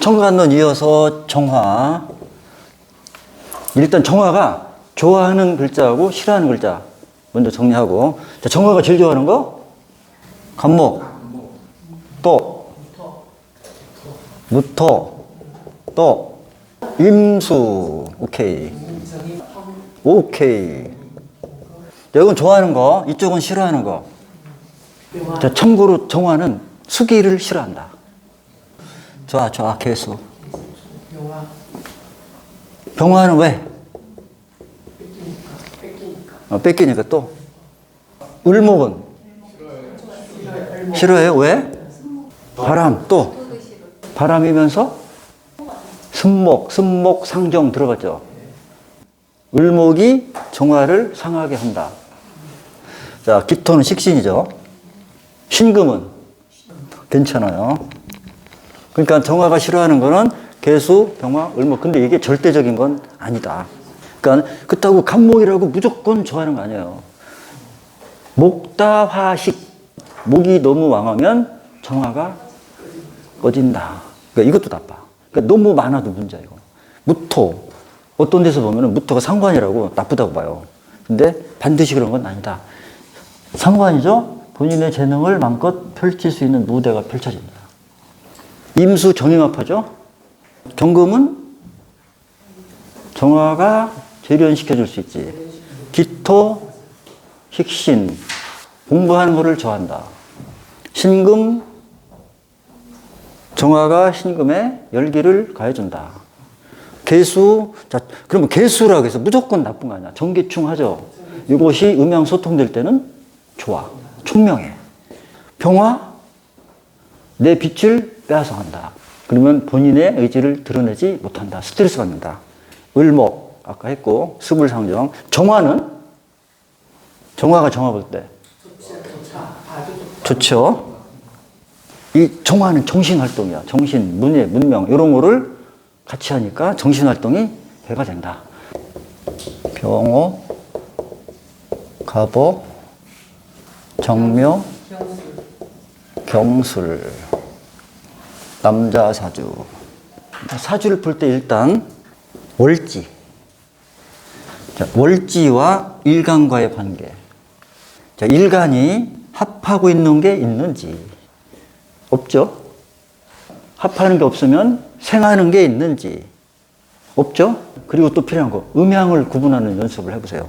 청간론 이어서 정화. 일단 정화가 좋아하는 글자하고 싫어하는 글자 먼저 정리하고. 자, 정화가 제일 좋아하는 거? 간목. 또. 무토. 또. 임수. 오케이. 오케이. 자, 이건 좋아하는 거, 이쪽은 싫어하는 거. 자, 참고로 정화는 수기를 싫어한다. 좋아, 좋아, 개수. 병화는 왜? 뺏기니까 뺏기니까 어, 뺏기니까 또. 을목은? 싫어요 싫어해요. 왜? 바람, 또. 바람이면서? 승목, 승목, 상정 들어봤죠? 을목이 정화를 상하게 한다. 자, 기토는 식신이죠. 신금은? 괜찮아요. 그러니까 정화가 싫어하는 거는 개수, 병화, 을목. 근데 이게 절대적인 건 아니다. 그러니까 그렇다고 간목이라고 무조건 좋아하는 거 아니에요. 목다화식. 목이 너무 왕하면 정화가 꺼진다. 그러니까 이것도 나빠. 그러니까 너무 많아도 문제야, 이거. 무토. 어떤 데서 보면 무토가 상관이라고 나쁘다고 봐요. 근데 반드시 그런 건 아니다. 상관이죠? 본인의 재능을 마음껏 펼칠 수 있는 무대가 펼쳐진다. 임수 정임합하죠? 경금은 정화가 재련시켜 줄 수 있지. 기토, 식신, 공부하는 것을 좋아한다. 신금, 정화가 신금에 열기를 가해준다. 개수, 자, 그러면 개수라고 해서 무조건 나쁜 거 아니야. 정기충 하죠. 이것이 음양 소통될 때는 좋아. 총명해. 평화, 내 빛을 빼앗아 간다. 그러면 본인의 의지를 드러내지 못한다. 스트레스 받는다. 을목, 아까 했고, 수불상정. 정화는? 정화가 정화 볼 때. 좋죠. 이 정화는 정신활동이야. 정신, 문예, 문명, 이런 거를 같이 하니까 정신활동이 배가 된다. 병호, 가보, 정묘, 경술, 남자 사주. 사주를 풀 때 일단 월지. 자, 월지와 일간과의 관계. 자, 일간이 합하고 있는 게 있는지 없죠? 합하는 게 없으면 생하는 게 있는지 없죠? 그리고 또 필요한 거 음양을 구분하는 연습을 해보세요.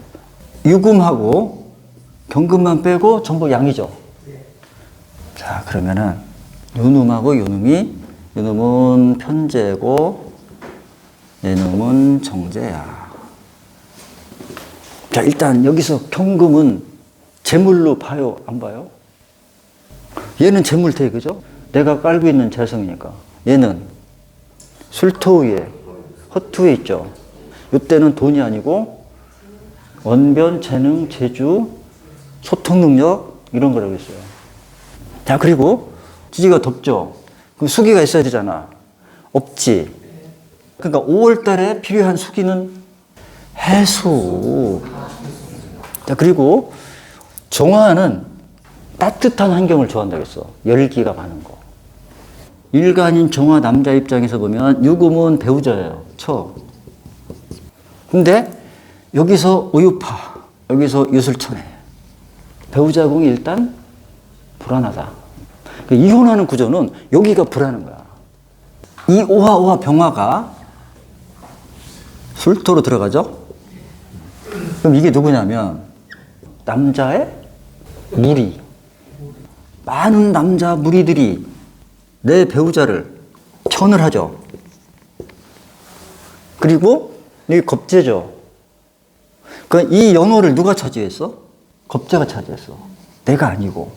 유금하고 경금만 빼고 전부 양이죠. 자 그러면은 요놈하고 요놈이 요놈은 편제고 얘놈은 정제야. 자 일단 여기서 경금은 재물로 봐요 안 봐요? 얘는 재물태 그죠? 내가 깔고 있는 재성이니까 얘는 술토 위에 허투에 있죠. 이때는 돈이 아니고 언변, 재능, 재주, 소통 능력 이런 거라고 했어요. 자 그리고 지지가 덥죠. 그럼 수기가 있어야 되잖아. 없지. 그러니까 5월달에 필요한 수기는 해수. 자 그리고 정화는 따뜻한 환경을 좋아한다고 했어. 열기가 많은 거. 일간인 정화 남자 입장에서 보면 유금은 배우자예요. 처. 근데 여기서 우유파, 여기서 유술천해. 배우자궁이 일단 불안하다. 그 이혼하는 구조는 여기가 불안한 거야. 이 오화 오화 병화가 술토로 들어가죠? 그럼 이게 누구냐면 남자의 무리. 많은 남자 무리들이 내 배우자를 천을 하죠. 그리고 이 겁재죠. 그이 연호를 누가 차지했어? 겁재가 차지했어. 내가 아니고.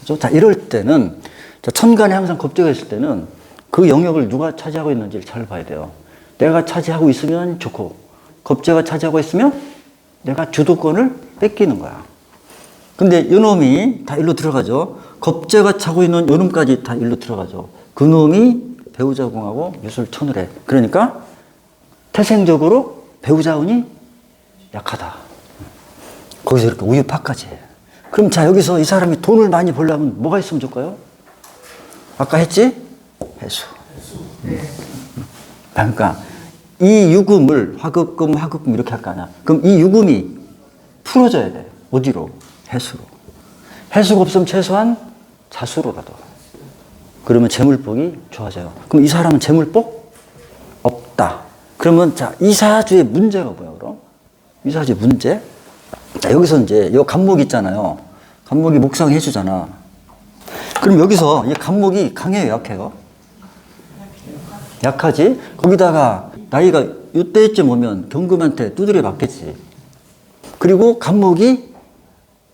그죠? 자, 이럴 때는 자, 천간에 항상 겁재가 있을 때는 그 영역을 누가 차지하고 있는지를 잘 봐야 돼요. 내가 차지하고 있으면 좋고 겁재가 차지하고 있으면 내가 주도권을 뺏기는 거야. 근데 요놈이 다 일로 들어가죠. 겁재가 차고 있는 요놈까지 다 일로 들어가죠. 그놈이 배우자궁하고 유술천을 해. 그러니까 태생적으로 배우자운이 약하다. 거기서 이렇게 우유파까지 해. 그럼 자, 여기서 이 사람이 돈을 많이 벌려면 뭐가 있으면 좋을까요? 아까 했지? 해수. 그러니까 이 유금을 화급금, 화급금 이렇게 할 거 아니야. 그럼 이 유금이 풀어져야 돼. 어디로? 해수로. 해수가 없으면 최소한 자수로라도. 그러면 재물복이 좋아져요. 그럼 이 사람은 재물복 없다. 그러면 자, 이 사주의 문제가 뭐야, 그럼? 이 사주의 문제? 자, 여기서 이제 요 간목 있잖아요. 간목이 목상 해 주잖아. 그럼 여기서 이 간목이 강해요, 약해요? 약하지? 거기다가 나이가 이때쯤 오면 경금한테 두드려 맞겠지. 그리고 간목이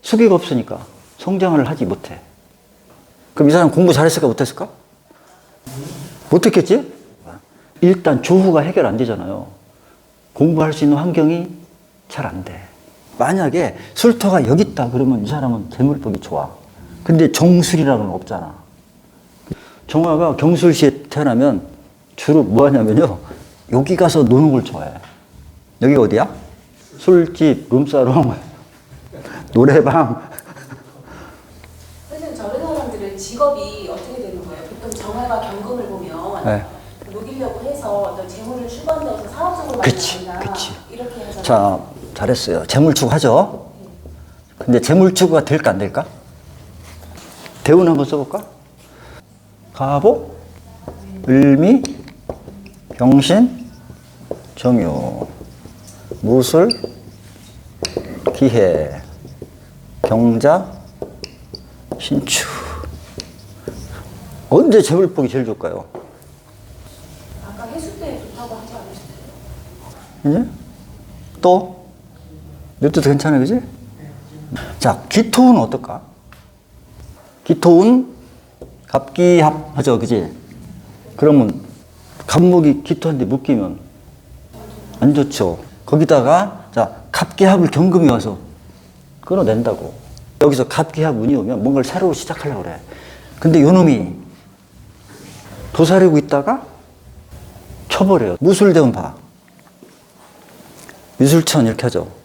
수기가 없으니까 성장을 하지 못해. 그럼 이 사람 공부 잘했을까 못했을까? 못했겠지? 일단 조후가 해결 안 되잖아요. 공부할 수 있는 환경이 잘 안 돼. 만약에 술터가 여기 있다 그러면 이 사람은 재물법이 좋아. 근데 정술이라는 건 없잖아. 정화가 경술시에 태어나면 주로 뭐 하냐면요. 여기 가서 노는 걸 좋아해. 여기가 어디야? 술집, 룸사롱, 노래방. 선생님 저런 사람들은 직업이 어떻게 되는 거예요? 보통 정화가 경금을 보면 네. 녹이려고 해서 어떤 재물을 추구한다 해서 사업적으로 그치, 만든다 그치. 이렇게 하잖아요. 자, 잘했어요. 재물축 하죠? 근데 재물축가 될까 안 될까? 대운 한번 써볼까? 가보, 을미, 병신, 정유, 무술, 기해, 경자, 신축. 언제 재물복이 제일 좋을까요? 아까 해수 때 좋다고 하지 않으셨어요? 이제 또 이것도 괜찮아 그지? 자 기토운 어떨까? 기토운 갑기합 하죠 그지? 그러면 갑목이 기토한테 묶이면 안 좋죠. 거기다가 자 갑기합을 경금이 와서 끊어낸다고. 여기서 갑기합 운이 오면 뭔가를 새로 시작하려고 그래. 근데 요놈이 도사리고 있다가 쳐버려요. 무술대원 봐. 미술천 이렇게 하죠.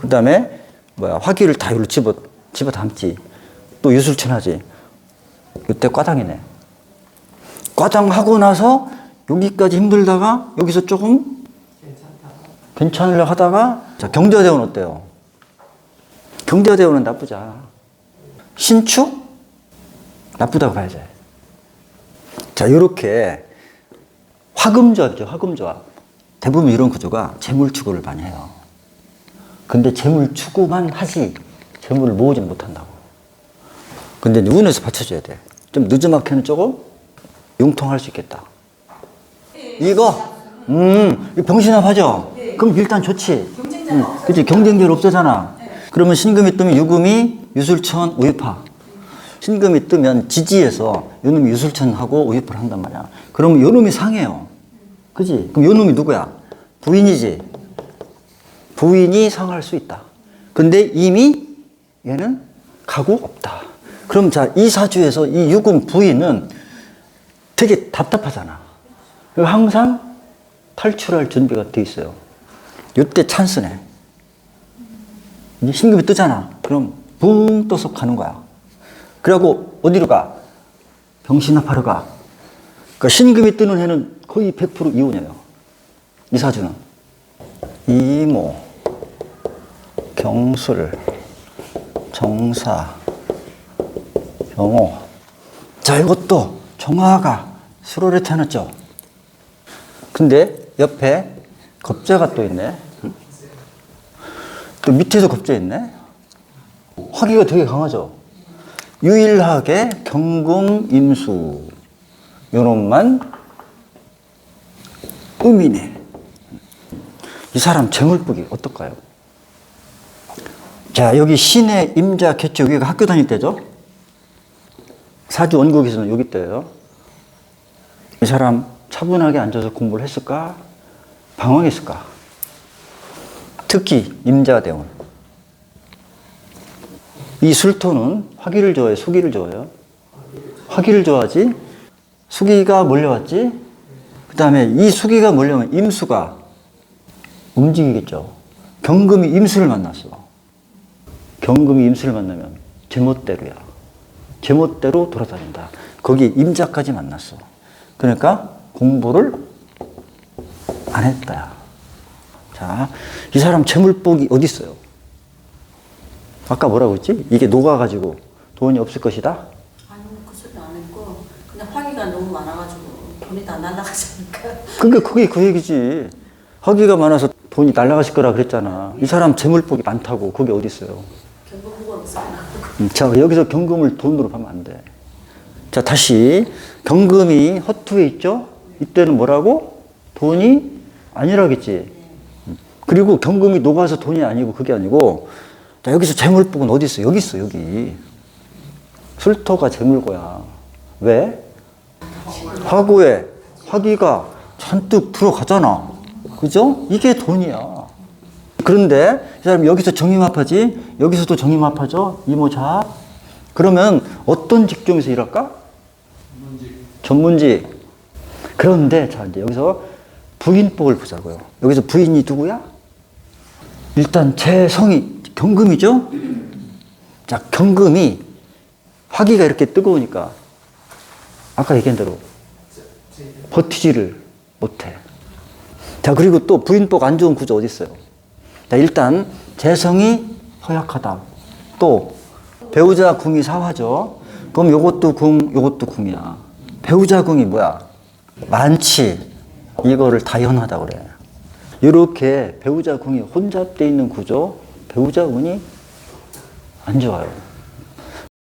그 다음에 뭐야 화기를 다 여기로 집어 집어 담지. 또 유술천 하지. 이때 과당이네. 과당하고 나서 여기까지 힘들다가 여기서 조금 괜찮으려 하다가 자 경자대원 어때요? 경자대원은 나쁘자. 신축 나쁘다고 봐야지. 자 이렇게 화금조합이죠 화금조합. 대부분 이런 구조가 재물 추구를 많이 해요. 근데 재물 추구만 하지 재물을 모으지 못한다고. 근데 운에서 받쳐줘야 돼. 좀 늦지막히는 조금 융통할 수 있겠다. 이거, 음, 이거 병신합 하죠? 그럼 일단 좋지. 응, 그치. 경쟁자를 없애잖아. 그러면 신금이 뜨면 유금이 유술천 우유파. 신금이 뜨면 지지에서 요놈이 유술천하고 우유파를 한단 말이야. 그러면 요놈이 상해요. 그지? 그럼 요놈이 누구야? 부인이지. 부인이 상할 수 있다. 근데 이미 얘는 가고 없다. 그럼 자, 이 사주에서 이 유금 부인은 되게 답답하잖아. 그리고 항상 탈출할 준비가 돼 있어요. 이때 찬스네. 이제 신금이 뜨잖아. 그럼 붕 떠서 가는 거야. 그리고 어디로 가? 병신합하러 가. 그러니까 신금이 뜨는 해는 거의 100% 이혼이에요. 이 사주는. 이모, 경술, 정사, 병호. 자, 이것도 정화가 수로를 태어났죠. 근데 옆에 겁재가 또 있네. 또 밑에도 겁재 있네. 화기가 되게 강하죠. 유일하게 경금, 임수 요놈만 음이네. 이 사람 재물복이 어떨까요? 자 여기 신의 임자 개체 여기가 학교 다닐 때죠. 사주 원국에서는 여기 때예요. 이 사람 차분하게 앉아서 공부를 했을까? 방황했을까? 특히 임자대원. 이 술토는 화기를 좋아해, 수기를 좋아해요. 화기를 좋아하지. 수기가 몰려왔지. 그 다음에 이 수기가 몰려오면 임수가 움직이겠죠. 경금이 임수를 만났어. 경금이 임수를 만나면 제멋대로야. 제멋대로 돌아다닌다. 거기 임자까지 만났어. 그러니까 공부를 안 했다. 자, 이 사람 재물복이 어디 있어요? 아까 뭐라고 했지? 이게 녹아가지고 돈이 없을 것이다? 아니 그 소리 안 했고 그냥 화기가 너무 많아가지고 돈이 다 날라가시니까 그러니까 그게 그 얘기지. 허기가 많아서 돈이 날아가실 거라 그랬잖아. 이 사람 재물복이 많다고. 그게 어디 있어요? 음, 자, 여기서 경금을 돈으로 하면 안 돼. 자, 다시. 경금이 허투에 있죠? 이때는 뭐라고? 돈이 아니라겠지. 음. 그리고 경금이 녹아서 돈이 아니고 그게 아니고, 자, 여기서 재물복은 어디 있어? 여기 있어, 여기. 술토가 재물고야. 왜? 화구에 화기가 잔뜩 들어가잖아. 그죠? 이게 돈이야. 그런데 이 사람 여기서 정임합하지, 여기서도 정임합하죠. 이모자. 그러면 어떤 직종에서 일할까? 전문직. 그런데 자 이제 여기서 부인복을 보자고요. 여기서 부인이 누구야? 일단 제 성이 경금이죠. 자 경금이 화기가 이렇게 뜨거우니까 아까 얘기한 대로 버티지를 못해. 자, 그리고 또 부인복 안 좋은 구조 어디 있어요? 자, 일단 재성이 허약하다. 또 배우자 궁이 사화죠. 그럼 요것도 궁, 요것도 궁이야. 배우자 궁이 뭐야? 많지. 이거를 다연하다 그래. 이렇게 배우자 궁이 혼잡돼 있는 구조, 배우자 운이 안 좋아요.